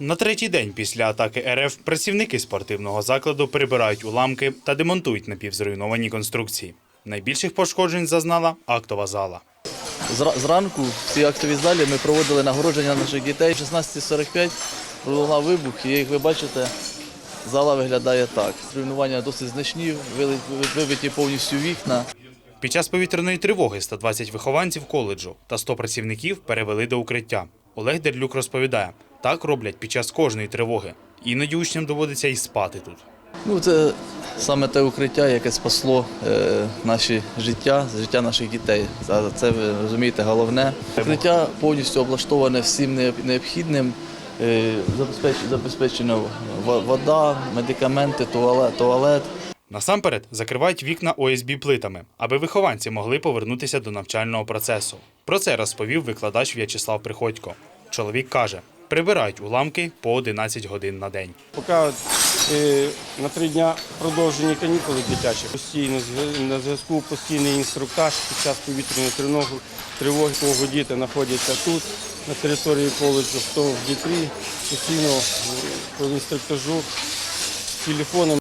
На третій день після атаки РФ працівники спортивного закладу прибирають уламки та демонтують напівзруйновані конструкції. Найбільших пошкоджень зазнала актова зала. Зранку в цій актовій залі ми проводили нагородження наших дітей. В 16.45 пролунав вибух, і як ви бачите, зала виглядає так. Руйнування досить значні, вибиті повністю вікна. Під час повітряної тривоги 120 вихованців коледжу та 100 працівників перевели до укриття. Олег Дерлюк розповідає, так роблять під час кожної тривоги. Іноді учням доводиться і спати тут. Ну, це саме те укриття, яке спасло е, наші життя, життя наших дітей. За це ви розумієте головне. Укриття повністю облаштоване всім необхідним. Е, Забезпечена вода, медикаменти, туалет. туалет. Насамперед закривають вікна ОСБ плитами, аби вихованці могли повернутися до навчального процесу. Про це розповів викладач В'ячеслав Приходько. Чоловік каже, прибирають уламки по 11 годин на день. Поки е, на три дні продовжені канікули дитячі, постійно на зв'язку постійний інструктаж під час повітряної тривоги, тривоги кого діти знаходяться тут, на території коледжу, хто в Дніпрі, постійно е, по інструктажу телефоном.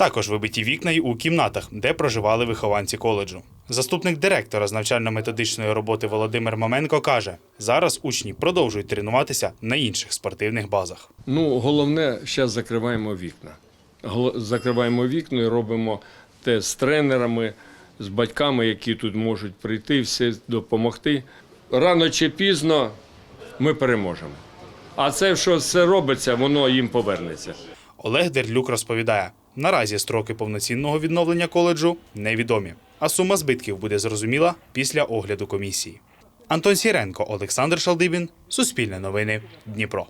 Також вибиті вікна й у кімнатах, де проживали вихованці коледжу. Заступник директора з навчально-методичної роботи Володимир Маменко каже: зараз учні продовжують тренуватися на інших спортивних базах. Ну, головне, зараз закриваємо вікна. Закриваємо вікна і робимо те з тренерами, з батьками, які тут можуть прийти, все допомогти. Рано чи пізно ми переможемо. А це, що все робиться, воно їм повернеться. Олег Дерлюк розповідає: наразі строки повноцінного відновлення коледжу невідомі, а сума збитків буде зрозуміла після огляду комісії. Антон Сіренко, Олександр Шалдибін, Суспільне новини, Дніпро.